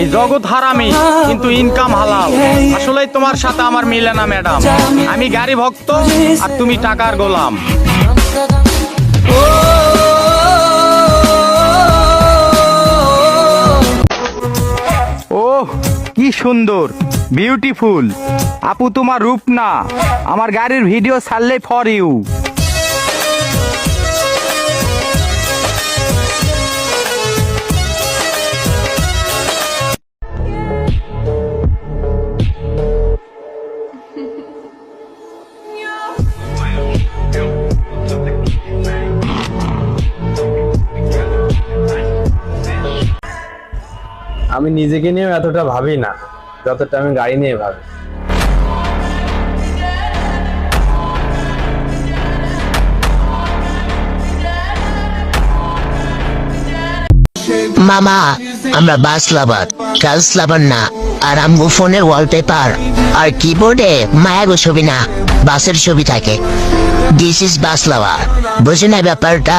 এই জগৎ হারামি, কিন্তু ইনকাম হালাল। আসলেই তোমার সাথে আমার মিলে না ম্যাডাম আমি গাড়ি ভক্ত, আর তুমি টাকার গোলাম। ওহ, কি সুন্দর বিউটিফুল আপু তোমার রূপ না, আমার গাড়ির ভিডিও ছাড়লে ফর ইউ আমি নিজেকে নিয়েও এতটা ভাবি না, যতটা আমি গাড়ি নিয়ে ভাবি। মামা, আমরা বাস লাভার, গার্লস লাভার না, আর আমগো ফোনের ওয়ালপেপার আর কিবোর্ডে মায়াগো ছবি না, বাসের ছবি থাকে। দিস ইজ বাস লাভার, বুঝে না ব্যাপারটা?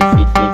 Thank you.